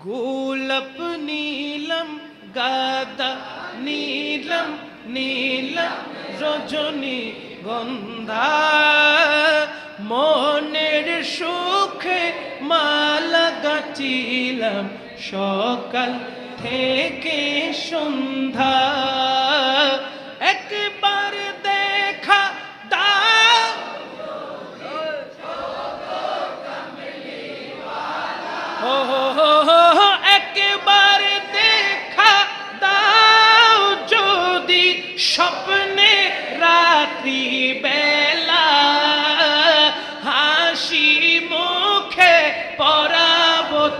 গোলাপ নীলম গাদা নীলম নীলম রজনী গন্ধা মনের সুখে মালা গাছিলাম সকাল থেকে সন্ধ্যা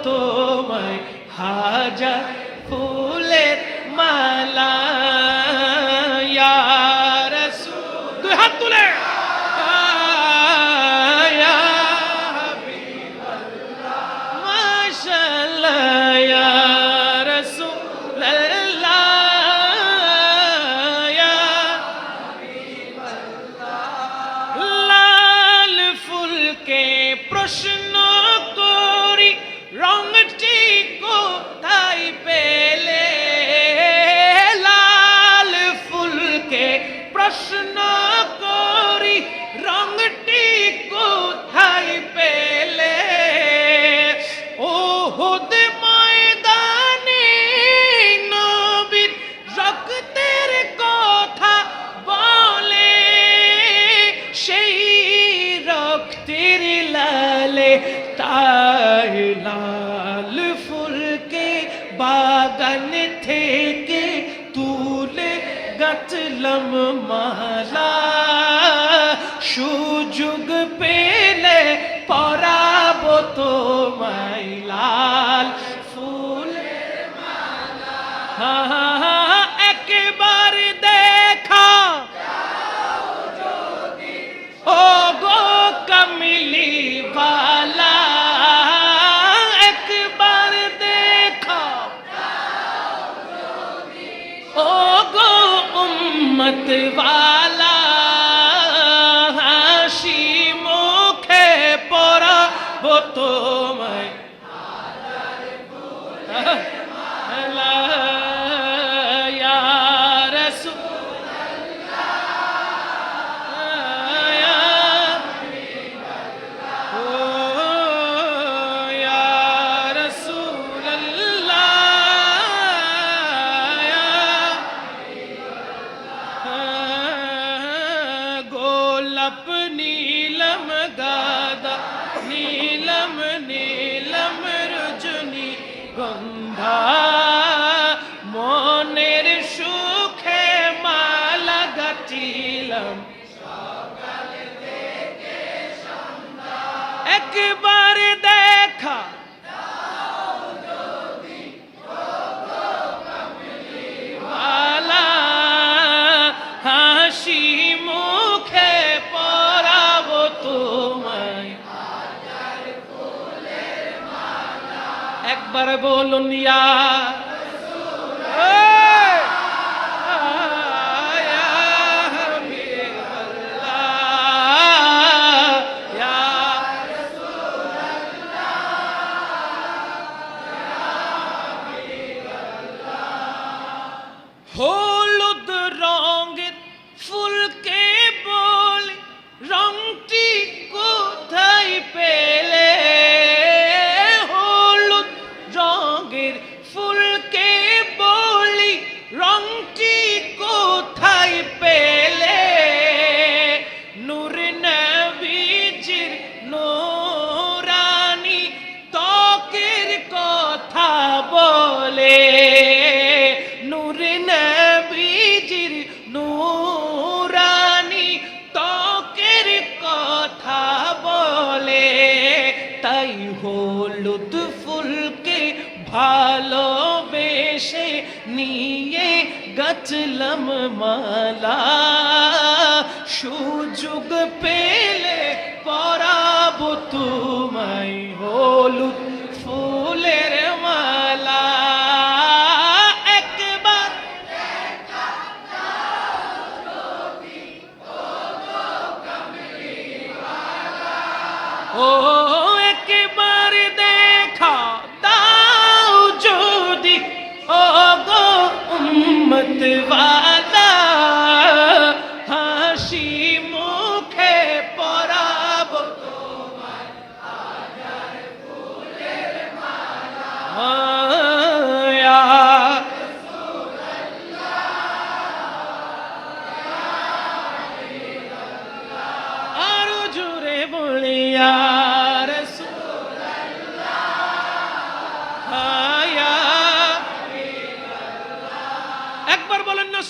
তোমায় হাজার ফুলের মালা। দুই হাত তুলে। তাই লাল ফুলকে বাগান থেকে তুলে গাছলাম মালা সুযোগ পেলে পরাব উম্মত वाला হাসি মুখে পড়া তোমায় গন্ধা মনের সুখে মালা গাছিলাম একবার দেখা একবার বলুন ইয়া ভালোবেসে নিয়ে গচলম মালা। সুযোগ পেলে পরাব তোমায় হলুদ ফুলের মালা। একবার ও একবার মিতওয়ালা হাসি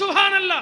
সুহান আল্লাহ